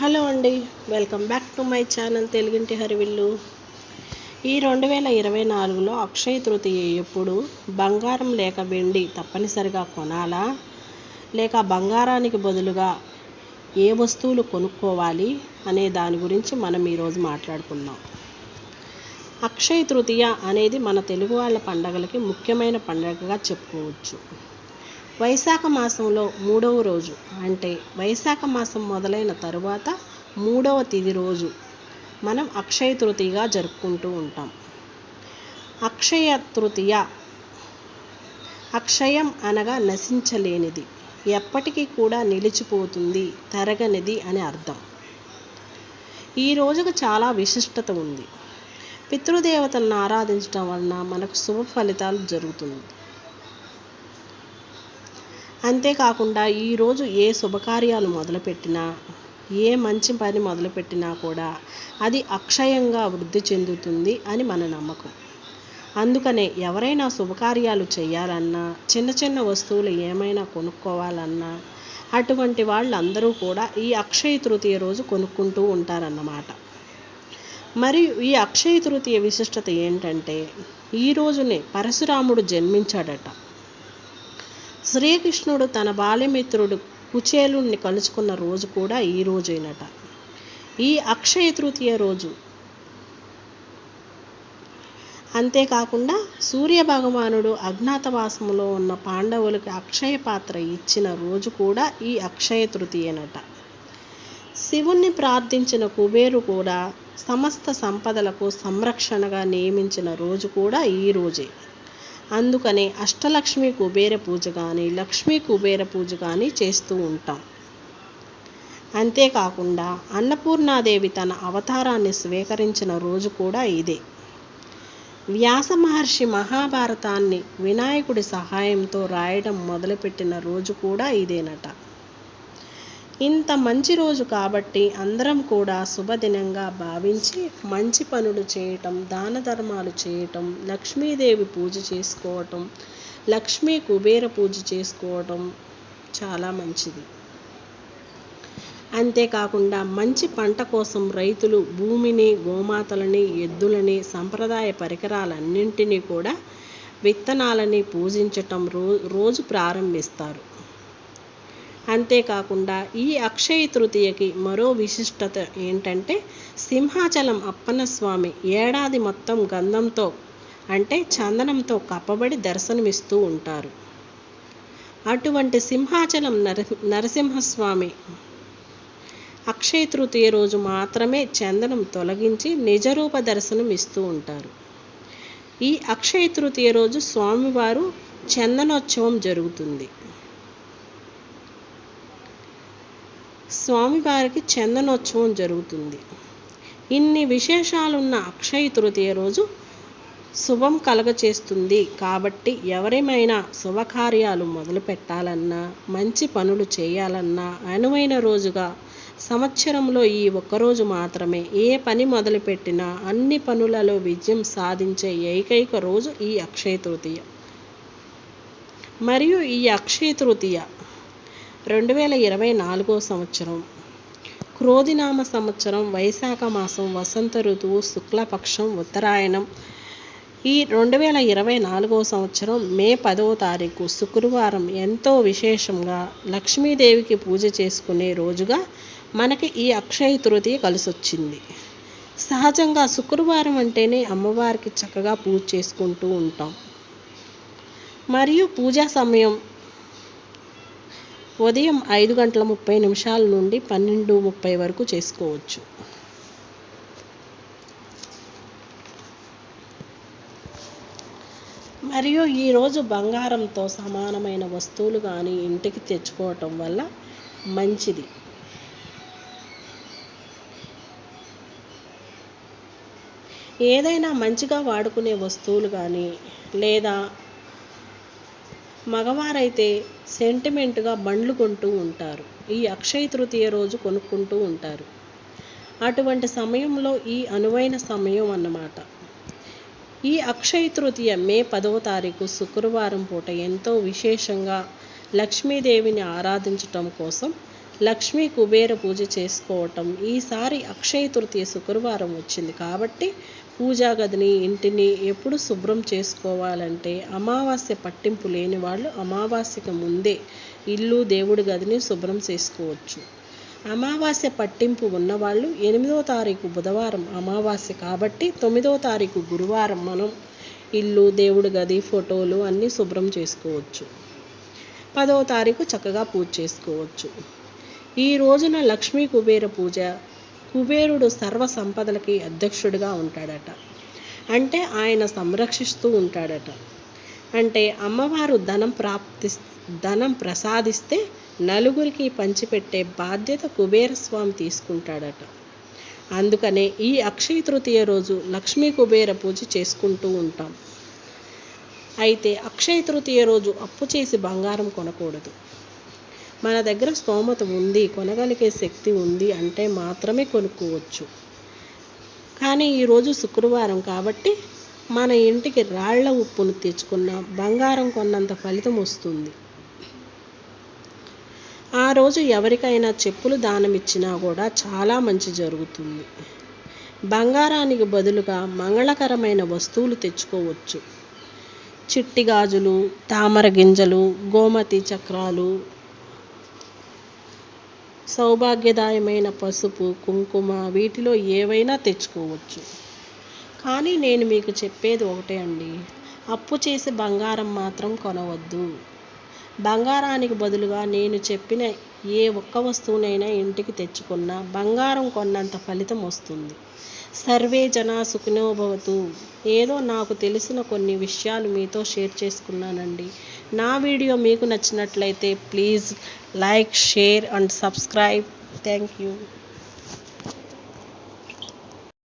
Hello అండి welcome back to my channel తెలుగింటి హరివిల్లు. ఈ రెండు వేల ఇరవై నాలుగులో అక్షయ తృతీయ ఎప్పుడు బంగారం లేక వెండి తప్పనిసరిగా కొనాలా? లేక బంగారానికి బదులుగా ఏ వస్తువులు కొనుక్కోవాలి అనే దాని గురించి మనం ఈరోజు మాట్లాడుకుందాం. అక్షయ తృతీయ అనేది మన తెలుగు వాళ్ళ పండగలకి ముఖ్యమైన పండగగా చెప్పుకోవచ్చు. వైశాఖ మాసంలో మూడవ రోజు. అంటే వైశాఖ మాసం మొదలైన తరువాత మూడవ తిది రోజు మనం అక్షయ తృతీయగా జరుపుకుంటూ ఉంటాం. అక్షయ తృతీయ అక్షయం అనగా నశించలేనిది. ఎప్పటికీ కూడా నిలిచిపోతుంది తరగనిది అని అర్థం. ఈ రోజుకు చాలా విశిష్టత ఉంది. పితృదేవతలను ఆరాధించడం వలన మనకు శుభ ఫలితాలు జరుగుతుంది. అంతేకాకుండా ఈరోజు ఏ శుభకార్యాలు మొదలుపెట్టినా ఏ మంచి పని మొదలుపెట్టినా కూడా అది అక్షయంగా వృద్ధి చెందుతుంది అని మన నమ్మకం. అందుకనే ఎవరైనా శుభకార్యాలు చేయాలన్నా చిన్న చిన్న వస్తువులు ఏమైనా కొనుక్కోవాలన్నా అటువంటి వాళ్ళందరూ కూడా ఈ అక్షయ తృతీయ రోజు కొనుక్కుంటూ ఉంటారన్నమాట. మరియు ఈ అక్షయ తృతీయ విశిష్టత ఏంటంటే ఈ రోజునే పరశురాముడు జన్మించాడట. శ్రీకృష్ణుడు తన బాల్యమిత్రుడు కుచేలుణ్ణి కలుసుకున్న రోజు కూడా ఈ రోజేనట. ఈ అక్షయ తృతీయ రోజు. అంతేకాకుండా సూర్య భగవానుడు అజ్ఞాతవాసములో ఉన్న పాండవులకి అక్షయ పాత్ర ఇచ్చిన రోజు కూడా ఈ అక్షయ తృతీయనట. శివుణ్ణి ప్రార్థించిన కుబేరు కూడా సమస్త సంపదలకు సంరక్షణగా నియమించిన రోజు కూడా ఈ రోజే. అందుకనే అష్టలక్ష్మి కుబేర పూజ కానీ లక్ష్మీ కుబేర పూజ కానీ చేస్తూ ఉంటాం. అంతేకాకుండా అన్నపూర్ణాదేవి తన అవతారాన్ని స్వీకరించిన రోజు కూడా ఇదే. వ్యాస మహర్షి మహాభారతాన్ని వినాయకుడి సహాయంతో రాయడం మొదలుపెట్టిన రోజు కూడా ఇదేనట. ఇంత మంచి రోజు కాబట్టి అందరం కూడా శుభదినంగా భావించి మంచి పనులు చేయటం దాన ధర్మాలు చేయటం లక్ష్మీదేవి పూజ చేసుకోవటం లక్ష్మీ కుబేర పూజ చేసుకోవటం చాలా మంచిది. అంతేకాకుండా మంచి పంట కోసం రైతులు భూమిని గోమాతలని ఎద్దులని సంప్రదాయ పరికరాలన్నింటినీ కూడా విత్తనాలని పూజించటం రో రోజు ప్రారంభిస్తారు. అంతేకాకుండా ఈ అక్షయ తృతీయకి మరో విశిష్టత ఏంటంటే సింహాచలం అప్పన్న స్వామి ఏడాది మొత్తం గంధంతో అంటే చందనంతో కప్పబడి దర్శనమిస్తూ ఉంటారు. అటువంటి సింహాచలం నర నరసింహస్వామి అక్షయ తృతీయ రోజు మాత్రమే చందనం తొలగించి నిజరూప దర్శనం ఇస్తూ ఉంటారు. ఈ అక్షయ తృతీయ రోజు స్వామివారు చందనోత్సవం జరుగుతుంది. స్వామివారికి చందనోత్సవం జరుగుతుంది. ఇన్ని విశేషాలున్న అక్షయ తృతీయ రోజు శుభం కలగచేస్తుంది. కాబట్టి ఎవరేమైనా శుభకార్యాలు మొదలు పెట్టాలన్నా మంచి పనులు చేయాలన్నా అనువైన రోజుగా సంవత్సరంలో ఈ ఒక్కరోజు మాత్రమే ఏ పని మొదలుపెట్టినా అన్ని పనులలో విజయం సాధించే ఏకైక రోజు ఈ అక్షయ తృతీయ. మరియు ఈ అక్షయ తృతీయ రెండు వేల ఇరవై నాలుగో సంవత్సరం. క్రోధినామ సంవత్సరం వైశాఖ మాసం వసంత ఋతువు శుక్లపక్షం ఉత్తరాయణం. ఈ రెండు వేల ఇరవై నాలుగో సంవత్సరం మే పదవ తారీఖు శుక్రవారం ఎంతో విశేషంగా లక్ష్మీదేవికి పూజ చేసుకునే రోజుగా మనకి ఈ అక్షయ తృతీయ కలిసొచ్చింది. సహజంగా శుక్రవారం అంటేనే అమ్మవారికి చక్కగా పూజ చేసుకుంటూ ఉంటాం. మరియు పూజా సమయం ఉదయం ఐదు గంటల ముప్పై నిమిషాల నుండి పన్నెండు ముప్పై వరకు చేసుకోవచ్చు. మరియు ఈరోజు బంగారంతో సమానమైన వస్తువులు కానీ ఇంటికి తెచ్చుకోవటం వల్ల మంచిది. ఏదైనా మంచిగా వాడుకునే వస్తువులు కానీ లేదా మగవారైతే సెంటిమెంట్గా బండ్లు కొంటూ ఉంటారు. ఈ అక్షయ తృతీయ రోజు కొనుక్కుంటూ ఉంటారు. అటువంటి సమయంలో ఈ అనువైన సమయం అన్నమాట. ఈ అక్షయ తృతీయ మే పదవ తారీఖు శుక్రవారం పూట ఎంతో విశేషంగా లక్ష్మీదేవిని ఆరాధించటం కోసం లక్ష్మీ కుబేర పూజ చేసుకోవటం. ఈసారి అక్షయ తృతీయ శుక్రవారం వచ్చింది కాబట్టి పూజా గదిని ఇంటిని ఎప్పుడు శుభ్రం చేసుకోవాలంటే అమావాస్య పట్టింపు లేని వాళ్ళు అమావాస్యకు ముందే ఇల్లు దేవుడి గదిని శుభ్రం చేసుకోవచ్చు. అమావాస్య పట్టింపు ఉన్నవాళ్ళు ఎనిమిదో తారీఖు బుధవారం అమావాస్య కాబట్టి తొమ్మిదో తారీఖు గురువారం మనం ఇల్లు దేవుడి గది ఫోటోలు అన్నీ శుభ్రం చేసుకోవచ్చు. పదో తారీఖు చక్కగా పూజ చేసుకోవచ్చు. ఈ రోజున లక్ష్మీ కుబేర పూజ కుబేరుడు సర్వ సంపదలకి అధ్యక్షుడిగా ఉంటాడట. అంటే ఆయన సంరక్షిస్తూ ఉంటాడట. అంటే అమ్మవారు ధనం ప్రాప్తి ధనం ప్రసాదిస్తే నలుగురికి పంచిపెట్టే బాధ్యత కుబేరస్వామి తీసుకుంటాడట. అందుకనే ఈ అక్షయ తృతీయ రోజు లక్ష్మీ కుబేర పూజ చేసుకుంటూ ఉంటాం. అయితే అక్షయ తృతీయ రోజు అప్పు చేసి బంగారం కొనకూడదు. మన దగ్గర స్తోమత ఉంది కొనగలిగే శక్తి ఉంది అంటే మాత్రమే కొనుక్కోవచ్చు. కానీ ఈరోజు శుక్రవారం కాబట్టి మన ఇంటికి రాళ్ళ ఉప్పును తెచ్చుకున్న బంగారం కొన్నంత ఫలితం వస్తుంది. ఆ రోజు ఎవరికైనా చెప్పులు దానం ఇచ్చినా కూడా చాలా మంచి జరుగుతుంది. బంగారానికి బదులుగా మంగళకరమైన వస్తువులు తెచ్చుకోవచ్చు. చిట్టి గాజులు తామర గింజలు గోమతి చక్రాలు సౌభాగ్యదాయమైన పసుపు కుంకుమ వీటిలో ఏవైనా తెచ్చుకోవచ్చు. కానీ నేను మీకు చెప్పేది ఒకటే అండి. అప్పు చేసి బంగారం మాత్రం కొనవద్దు. బంగారానికి బదులుగా నేను చెప్పిన ఏ ఒక్క వస్తువునైనా ఇంటికి తెచ్చుకున్నా బంగారం కొన్నంత ఫలితం వస్తుంది. సర్వే జనా సుఖినోభవతు ఏదో నాకు తెలిసిన కొన్ని విషయాలు మీతో షేర్ చేసుకున్నానండి. నా వీడియో మీకు నచ్చినట్లయితే please like share and subscribe. Thank you.